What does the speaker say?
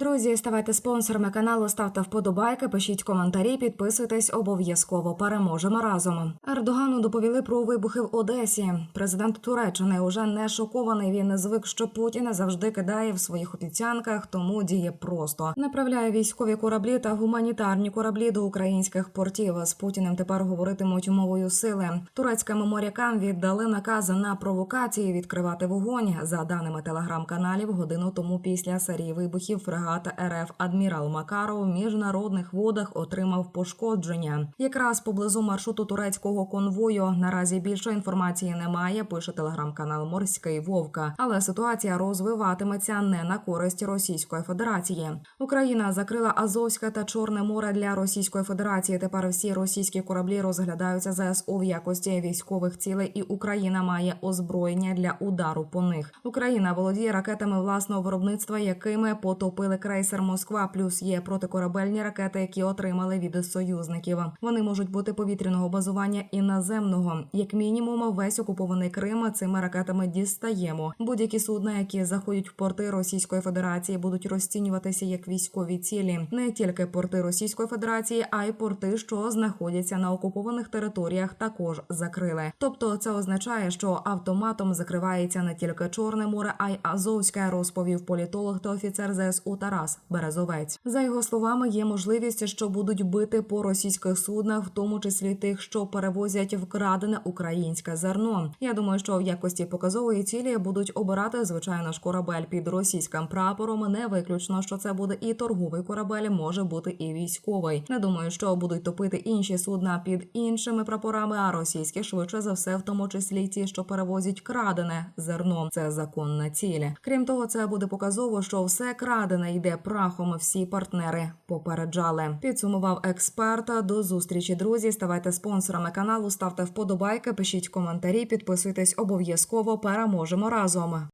Друзі, ставайте спонсорами каналу, ставте вподобайки, пишіть коментарі, підписуйтесь обов'язково. Переможемо разом. Ердогану доповіли про вибухи в Одесі. Президент Туреччини уже не шокований. Він не звик, що Путін завжди кидає в своїх обіцянках, тому діє просто направляє військові кораблі та гуманітарні кораблі до українських портів. З Путіним тепер говоритимуть мовою сили. Турецьким морякам віддали накази на провокації відкривати вогонь. За даними телеграм-каналів, годину тому після серії вибухів фрегат РФ Адмірал Макаров в міжнародних водах отримав пошкодження. Якраз поблизу маршруту турецького конвою наразі більше інформації немає. Пише телеграм-канал Морський Вовка. Але ситуація розвиватиметься не на користь Російської Федерації. Україна закрила Азовське та Чорне море для Російської Федерації. Тепер всі російські кораблі розглядаються ЗСУ в якості військових цілей, і Україна має озброєння для удару по них. Україна володіє ракетами власного виробництва, якими потопили крейсер Москва. Плюс є протикорабельні ракети, які отримали від союзників. Вони можуть бути повітряного базування і наземного. Як мінімум, весь окупований Крим цими ракетами дістаємо. Будь-які судна, які заходять в порти Російської Федерації, будуть розцінюватися як військові цілі. Не тільки порти Російської Федерації, а й порти, що знаходяться на окупованих територіях, також закрили. Тобто, це означає, що автоматом закривається не тільки Чорне море, а й Азовське, розповів політолог та офіцер ЗСУ Тарас Березовець. За його словами, є можливість, що будуть бити по російських суднах, в тому числі тих, що перевозять вкрадене українське зерно. Я думаю, що в якості показової цілі будуть обирати звичайно ж корабель під російським прапором. Не виключно, що це буде і торговий корабель, може бути і військовий. Не думаю, що будуть топити інші судна під іншими прапорами, а російські швидше за все, в тому числі ті, що перевозять крадене зерно. Це законна ціль. Крім того, це буде показово, що все крадене йде прахом. Всі партнери попереджали. Підсумував експерта До зустрічі, друзі. Ставайте спонсорами каналу, ставте вподобайки, пишіть коментарі, підписуйтесь обов'язково. Переможемо разом.